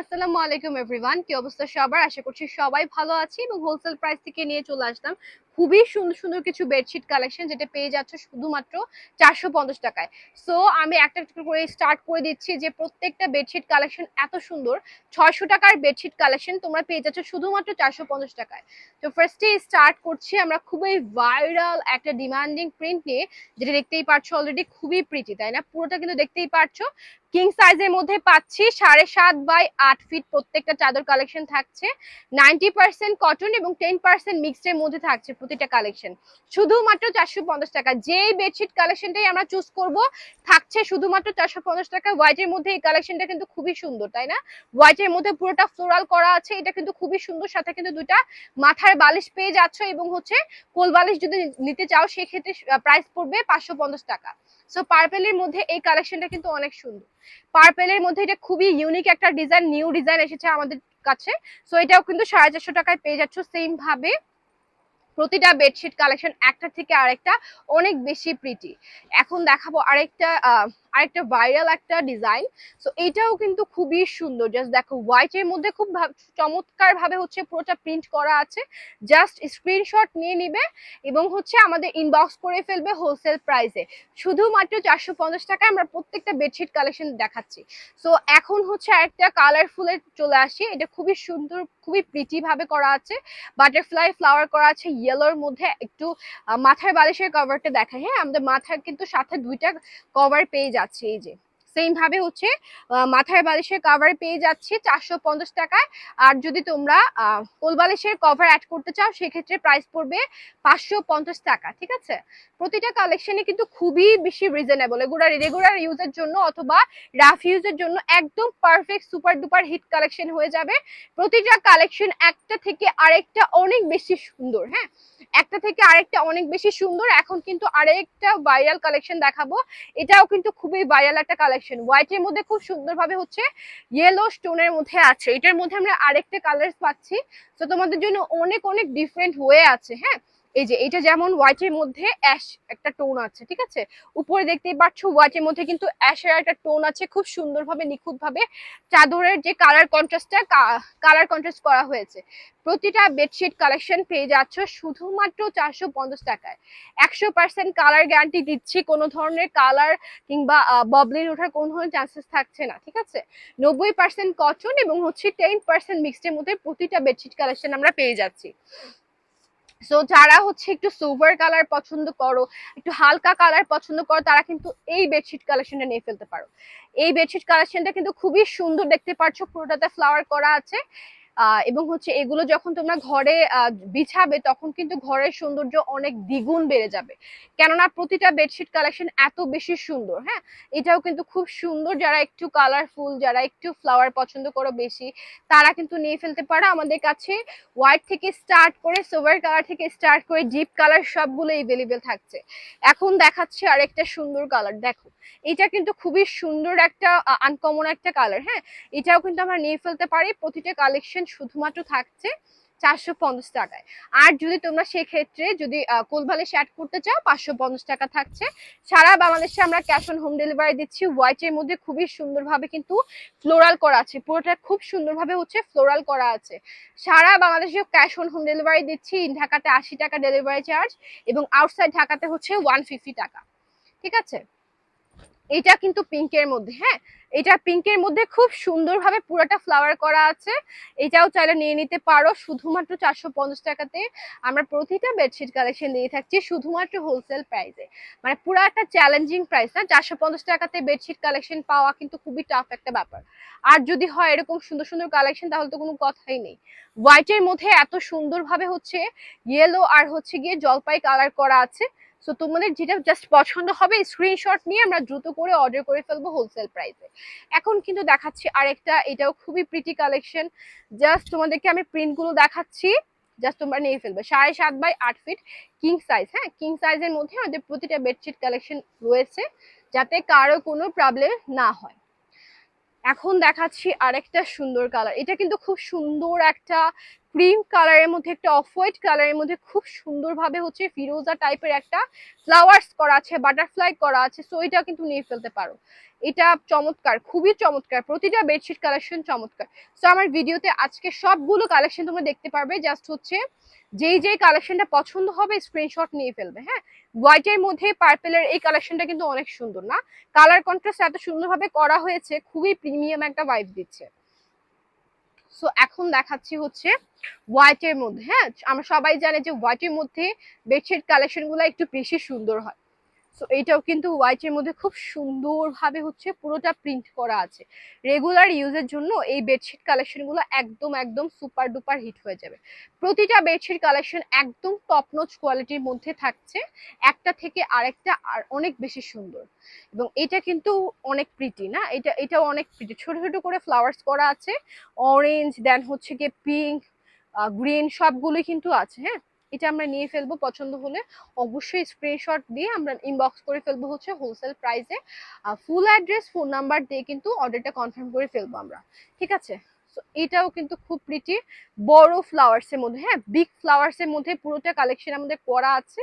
আসসালামু আলাইকুম এভরিওয়ান কি অবস্থা সবার? আশা করছি সবাই ভালো আছি এবং হোলসেল প্রাইস থেকে নিয়ে চলে আসলাম। খুবই সুন্দর সুন্দর কিছু বেডশিট কালেকশন যেটা পেয়ে যাচ্ছে শুধুমাত্র চারশো পঞ্চাশ টাকায়। সো আমি একটা একটা করে স্টার্ট করে দিচ্ছি যে প্রত্যেকটা বেডশিট কালেকশন এত সুন্দর। ছয়শো টাকার বেডশিট কালেকশন তোমরা পেয়ে যাচ্ছ শুধুমাত্র চারশো পঞ্চাশ টাকায়। তো ফার্স্টে স্টার্ট করছি আমরা খুবই ভাইরাল একটা ডিমান্ডিং প্রিন্ট নিয়ে, যেটা দেখতেই পারছ অলরেডি খুবই প্রিটি তাই না? পুরোটা কিন্তু দেখতেই পারছ। কিং সাইজের মধ্যে পাচ্ছি সাড়ে সাত বাই আট ফিট প্রত্যেকটা চাদর কালেকশন থাকছে। নাইনটি পার্সেন্ট কটন এবং টেন পার্সেন্ট মিক্সড এর মধ্যে থাকছে প্রতিটা কালেকশন শুধুমাত্র চারশো পঞ্চাশ টাকা। যেই বেডশিট কালেকশনটাই আমরা চুজ করব, থাকছে শুধুমাত্র চারশো পঞ্চাশ টাকা। হোয়াইটের মধ্যে এই কালেকশনটা কিন্তু খুবই সুন্দর, তাই না? হোয়াইটের মধ্যে পুরোটা ফ্লোরাল করা আছে। এটা কিন্তু খুবই সুন্দর। সাথে কিন্তু দুটা মাথার বালিশ পেয়ে যাচ্ছ এবং হচ্ছে কোল বালিশ যদি নিতে চাও, সেক্ষেত্রে প্রাইস পড়বে পাঁচশো পঞ্চাশ টাকা। সো পার্পেলের মধ্যে এই কালেকশনটা কিন্তু অনেক সুন্দর। পার্পেলের মধ্যে এটা খুবই ইউনিক একটা ডিজাইন নিউ ডিজাইন এসেছে আমাদের কাছে। সো এটাও কিন্তু সাড়ে চারশো টাকায় পেয়ে যাচ্ছ। সেম ভাবে প্রতিটা বেডশিট কালেকশন একটা থেকে আরেকটা অনেক বেশি প্রিটি এখন দেখাবো আরেকটা আরেকটা ভাইরাল একটা ডিজাইন সো এটাও কিন্তু খুবই সুন্দর। জাস্ট দেখো হোয়াইটের মধ্যে খুব চমৎকার ভাবে হচ্ছে পুরোটা প্রিন্ট করা আছে। জাস্ট স্ক্রিনশট নিয়ে নিবে এবং হচ্ছে আমাদের ইনবক্স করে ফেলবে হোলসেল প্রাইসে শুধুমাত্র চারশো পঞ্চাশ টাকায় আমরা প্রত্যেকটা বেডশিট কালেকশন দেখাচ্ছি। সো এখন হচ্ছে আরেকটা কালারফুলের চলে আসি। এটা খুবই সুন্দর, খুবই প্রিটি ভাবে করা আছে। বাটারফ্লাই ফ্লাওয়ার করা আছে ইয়েলোর মধ্যে একটু মাথার বালিশের কভারটা দেখায় হ্যাঁ আমাদের মাথার কিন্তু সাথে দুইটা কভার পেয়ে যাচ্ছে। এই যে। সেম ভাবে হচ্ছে মাথার বালিশের কভার পেয়ে যাচ্ছে চারশো পঞ্চাশ টাকায়। আর যদি তোমরা কোল বালিশের কভার অ্যাড করতে চাও, সেক্ষেত্রে প্রাইস পড়বে পাঁচশো পঞ্চাশ টাকা, ঠিক আছে? প্রতিটা কালেকশনে কিন্তু খুবই বেশি রিজনেবল এগুলো রেগুলার ইউজের জন্য অথবা রাফ ইউজের জন্য একদম perfect super duper hit collection হয়ে যাবে। প্রতিটা কালেকশন একটা থেকে আরেকটা অনেক বেশি সুন্দর হ্যাঁ? একটা থেকে আরেকটা অনেক বেশি সুন্দর। এখন কিন্তু আরেকটা ভাইরাল কালেকশন দেখাবো। এটাও কিন্তু খুবই ভাইরাল একটা কালেকশন হোয়াইটের মধ্যে খুব সুন্দরভাবে হচ্ছে ইয়েলো স্টোনের মধ্যে আছে। এটার মধ্যে আমরা আরেকটা কালার পাচ্ছি। তো তোমাদের জন্য অনেক অনেক ডিফারেন্ট হয়ে আছে হ্যাঁ? এই যে, এটা যেমন হোয়াইটের মধ্যে অ্যাশ একটা টোন আছে, ঠিক আছে? উপরে দেখতেই পাচ্ছ হোয়াইটের মধ্যে কিন্তু অ্যাশের একটা টোন আছে, খুব সুন্দরভাবে, নিখুঁতভাবে চাদরের যে কালার কন্ট্রাস্টটা কালার কন্ট্রাস্ট করা হয়েছে। প্রতিটা বেডশিট কালেকশন পেয়ে যাচ্ছ শুধুমাত্র চারশো পঞ্চাশ টাকায়। একশো পার্সেন্ট কালার গ্যারান্টি দিচ্ছি, কোনো ধরনের কালার কিংবা ববলিন ওঠার কোনো ধরনের চান্সেস থাকছে না, ঠিক আছে? নব্বই পার্সেন্ট কটন এবং হচ্ছে টেন পার্সেন্ট মিক্সডের মধ্যে প্রতিটা বেডশিট কালেকশন আমরা পেয়ে যাচ্ছি। সো যারা হচ্ছে একটু সোভার কালার পছন্দ করো, একটু হালকা কালার পছন্দ করো, তারা কিন্তু এই বেডশিট কালেকশনটা নিয়ে ফেলতে পারো। এই বেডশিট কালেকশনটা কিন্তু খুবই সুন্দর দেখতে পাচ্ছ, পুরোটাতে ফ্লাওয়ার করা আছে। এবং হচ্ছে এগুলো যখন তোমরা ঘরে বিছাবে, তখন কিন্তু ঘরের সৌন্দর্য অনেক দ্বিগুণ বেড়ে যাবে। কেননা প্রতিটা বেডশিট কালেকশন এত বেশি সুন্দর হ্যাঁ? এটাও কিন্তু খুব সুন্দর যারা একটু কালারফুল যারা একটু ফ্লাওয়ার পছন্দ করো বেশি, তারা কিন্তু নিয়ে ফেলতে পারো। আমাদের কাছে হোয়াইট থেকে স্টার্ট করে সোভার কালার থেকে স্টার্ট করে ডিপ কালার সবগুলো এভেলেবেল থাকছে। এখন দেখাচ্ছে আরেকটা সুন্দর কালার দেখো। এটা কিন্তু খুবই সুন্দর একটা আনকমন একটা কালার হ্যাঁ? এটাও কিন্তু আমরা নিয়ে ফেলতে পারি। প্রতিটা কালেকশন শুধুমাত্র থাকছে চারশো পঞ্চাশ টাকায়। আর যদি তোমরা সেক্ষেত্রে যদি কোলভালিশ অ্যাড করতে চাও, পাঁচশো পঞ্চাশ টাকা থাকছে। সারা বাংলাদেশে আমরা ক্যাশ অন হোম ডেলিভারি দিচ্ছি। হোয়াইটের মধ্যে খুবই সুন্দরভাবে কিন্তু ফ্লোরাল করা আছে। পুরোটা খুব সুন্দরভাবে হচ্ছে ফ্লোরাল করা আছে। সারা বাংলাদেশে ক্যাশ অন হোম ডেলিভারি দিচ্ছি। ঢাকাতে আশি টাকা ডেলিভারি চার্জ এবং আউটসাইড ঢাকাতে হচ্ছে ওয়ান ফিফটি টাকা। ঠিক আছে? এটা কিন্তু পিঙ্কের মধ্যে হ্যাঁ? এটা পিঙ্কের মধ্যে খুব সুন্দরভাবে পুরোটা ফ্লাওয়ার করা আছে। এটাও চাইলে নিয়ে নিতে পারো। শুধুমাত্র চারশো পঞ্চাশ টাকাতে আমরা প্রতিটা বেডশিট কালেকশন দিয়ে থাকছি শুধুমাত্র হোলসেল প্রাইসে মানে পুরো একটা চ্যালেঞ্জিং প্রাইস না? চারশো পঞ্চাশ টাকাতে বেডশিট কালেকশন পাওয়া কিন্তু খুবই টাফ একটা ব্যাপার। আর যদি হয় এরকম সুন্দর সুন্দর কালেকশন তাহলে তো কোনো কথাই নেই। হোয়াইটের মধ্যে এত সুন্দরভাবে হচ্ছে ইয়েলো আর হচ্ছে গিয়ে জলপাই কালার করা আছে। সো তোমাদের যেটা জাস্ট পছন্দ হবে স্ক্রিনশট নিয়ে আমরা দ্রুত করে অর্ডার করে ফেলব হোলসেল প্রাইসে এখন কিন্তু দেখাচ্ছি আরেকটা, এটাও খুবই প্রিটি কালেকশন জাস্ট তোমাদেরকে আমি প্রিন্টগুলো দেখাচ্ছি। জাস্ট তোমরা নিয়ে ফেলবে। সাড়ে সাত বাই আট ফিট কিং সাইজ হ্যাঁ? কিং সাইজের মধ্যে আমাদের প্রতিটা বেডশিট কালেকশন রয়েছে, যাতে কারও কোনো প্রবলেম না হয়। এখন দেখাচ্ছি আরেকটা সুন্দর কালার এটা কিন্তু খুব সুন্দর একটা ক্রিম কালারের মধ্যে, একটা অফ হোয়াইট কালারের মধ্যে খুব সুন্দরভাবে হচ্ছে ফিরোজা টাইপের একটা ফ্লাওয়ার্স করা আছে বাটারফ্লাই করা আছে সো এটা কিন্তু নিয়ে ফেলতে পারো। এটা চমৎকার, খুবই চমৎকার, প্রতিটা বেডশিট কালেকশন চমৎকার। সো আমার ভিডিওতে আজকে সবগুলো কালেকশন তোমরা দেখতে পারবে জাস্ট হচ্ছে যেই যেই কালেকশনটা পছন্দ হবে স্ক্রিনশট নিয়ে ফেলবে হ্যাঁ? হোয়াইটের মধ্যে পার্পেলের এই কালেকশনটা কিন্তু অনেক সুন্দর না? কালার কন্ট্রাস্ট এত সুন্দরভাবে করা হয়েছে, খুবই প্রিমিয়াম একটা ভাইব দিচ্ছে। সো এখন দেখাচ্ছি হচ্ছে হোয়াইটের মধ্যে হ্যাঁ? আমরা সবাই জানে যে হোয়াইটের মধ্যে বেডশিট কালেকশনগুলো একটু বেশি সুন্দর হয়। সো এটাও কিন্তু হোয়াইটের মধ্যে খুব সুন্দরভাবে হচ্ছে পুরোটা প্রিন্ট করা আছে। রেগুলার ইউজের জন্য এই বেডশিট কালেকশনগুলো একদম একদম সুপার ডুপার হিট হয়ে যাবে। প্রতিটা বেডশিট কালেকশন একদম টপ নচ কোয়ালিটির মধ্যে থাকছে। একটা থেকে আরেকটা আর অনেক বেশি সুন্দর। এবং এটা কিন্তু অনেক প্রিটি না? এটা, এটাও অনেক প্রিটি ছোট ছোট করে ফ্লাওয়ার্স করা আছে। অরেঞ্জ দেন হচ্ছে গিয়ে পিঙ্ক গ্রিন সবগুলোই কিন্তু আছে হ্যাঁ? এটা আমরা নিয়ে ফেলব পছন্দ হলে। অবশ্যই স্ক্রিনশট দিয়ে আমরা ইনবক্স করে ফেলব হচ্ছে হোলসেল প্রাইসে ফুল অ্যাড্রেস ফোন নাম্বার দিয়ে কিন্তু অর্ডারটা কনফার্ম করে ফেলব আমরা। ঠিক আছে? এটাও কিন্তু খুব প্রিটি বড় ফ্লাওয়ার্স এর মধ্যে হ্যাঁ বিগ ফ্লাওয়ার্স এর মধ্যে পুরোটা কালেকশন আমাদের করা আছে।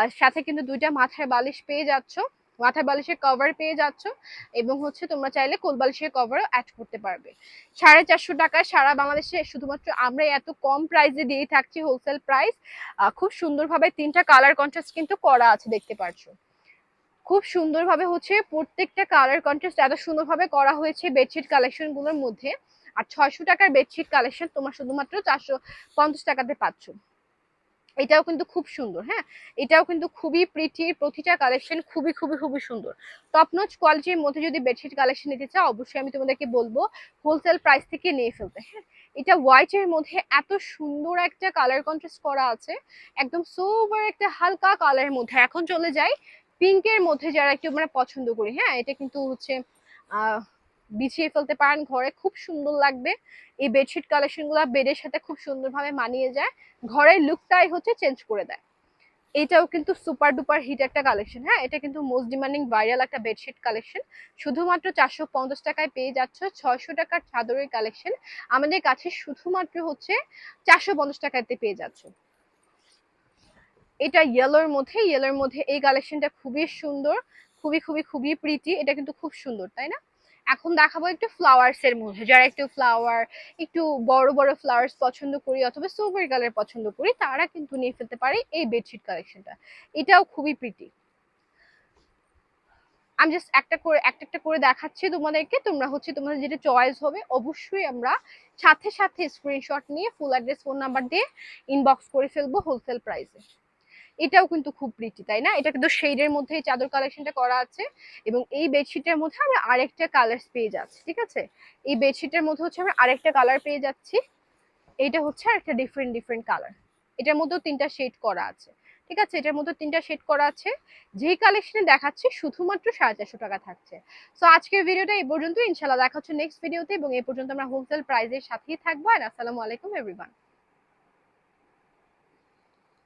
আর সাথে কিন্তু দুইটা মাথায় বালিশ পেয়ে যাচ্ছ। মাথার বালিশের কভার পেয়ে যাচ্ছ এবং হচ্ছে তোমরা চাইলে কোল বালিশের কভারও অ্যাড করতে পারবে। সাড়ে চারশো টাকায় সারা বাংলাদেশে শুধুমাত্র আমরা এত কম প্রাইসে দিয়ে থাকছি হোলসেল প্রাইস খুব সুন্দরভাবে তিনটা কালার কন্ট্রাস্ট কিন্তু করা আছে দেখতে পাচ্ছ খুব সুন্দরভাবে হচ্ছে প্রত্যেকটা কালার কন্ট্রাস্ট এত সুন্দরভাবে করা হয়েছে বেডশিট কালেকশনগুলোর মধ্যে। আর ছয়শো টাকার বেডশিট কালেকশন তোমার শুধুমাত্র চারশো পঞ্চাশ টাকাতে পাচ্ছ। এটাও কিন্তু খুব সুন্দর হ্যাঁ? এটাও কিন্তু খুবই প্রিটি প্রতিটা কালেকশন খুবই খুবই খুবই সুন্দর। টপ নচ কোয়ালিটির মধ্যে যদি বেডশিট কালেকশন নিতে চাও, অবশ্যই আমি তোমাদেরকে বলব হোলসেল প্রাইস থেকে নিয়ে ফেলতে হ্যাঁ? এটা হোয়াইটের মধ্যে এত সুন্দর একটা কালার কন্ট্রাস্ট করা আছে, একদম সোবার একটা হালকা কালারের মধ্যে। এখন চলে যাই পিঙ্কের মধ্যে যারা একটু মানে পছন্দ করি হ্যাঁ? এটা কিন্তু হচ্ছে বিছিয়ে ফেলতে পারেন ঘরে, খুব সুন্দর লাগবে। এই বেডশিট কালেকশনগুলো বেডের সাথে খুব সুন্দরভাবে মানিয়ে যায়। ঘরের লুকটাই হচ্ছে চেঞ্জ করে দেয়। এটাও কিন্তু সুপার ডুপার হিট একটা কালেকশন হ্যাঁ? এটা কিন্তু মোস্ট ডিমান্ডিং ভাইরাল একটা বেডশিট কালেকশন শুধুমাত্র চারশো পঞ্চাশ টাকায় পেয়ে যাচ্ছ ছয়শো টাকার চাদরের কালেকশন আমাদের কাছে শুধুমাত্র হচ্ছে চারশো পঞ্চাশ টাকাতে পেয়ে যাচ্ছ। এটা ইয়েলোর মধ্যে ইয়েলোর মধ্যে এই কালেকশনটা খুবই সুন্দর, খুবই খুবই খুবই প্রীতি এটা কিন্তু খুব সুন্দর, তাই না? এখন দেখাবো একটু ফ্লাওয়ার্স এর মধ্যে। যারা একটু ফ্লাওয়ার একটু বড় বড় ফ্লাওয়ার্স পছন্দ করি অথবা সোভার কালার পছন্দ করি, তারা কিন্তু নিয়ে ফেলতে পারে এই বেডশিট কালেকশনটা এটাও খুবই প্রীতি আমি জাস্ট একটা করে, একটা একটা করে দেখাচ্ছি তোমাদেরকে। তোমরা হচ্ছে তোমাদের যেটা চয়েস হবে, অবশ্যই আমরা সাথে সাথে স্ক্রিনশট নিয়ে ফুল অ্যাড্রেস ফোন নাম্বার দিয়ে ইনবক্স করে ফেলব হোলসেল প্রাইসে এটাও কিন্তু খুব প্রিটি তাই না? এটা কিন্তু শেডের মধ্যে এই চাদর কালেকশনটা করা আছে এবং এই বেডশিটের মধ্যে আমরা আরেকটা কালার পেয়ে যাচ্ছি, ঠিক আছে? এই বেডশিটের মধ্যে হচ্ছে আমরা আরেকটা কালার পেয়ে যাচ্ছি এটা হচ্ছে একটা ডিফারেন্ট ডিফারেন্ট কালার এটার মধ্যেও তিনটা শেড করা আছে, ঠিক আছে? এটার মধ্যে তিনটা শেড করা আছে, যেই কালেকশনে দেখাচ্ছি শুধুমাত্র সাড়ে চারশো টাকা থাকছে। সো আজকের ভিডিওটা এই পর্যন্ত ইনশাল্লাহ দেখা হচ্ছে নেক্সট ভিডিওতে এবং এই পর্যন্ত আমরা হোলসেল প্রাইজের সাথেই থাকব। আর আসসালামু আলাইকুম এভরিওয়ান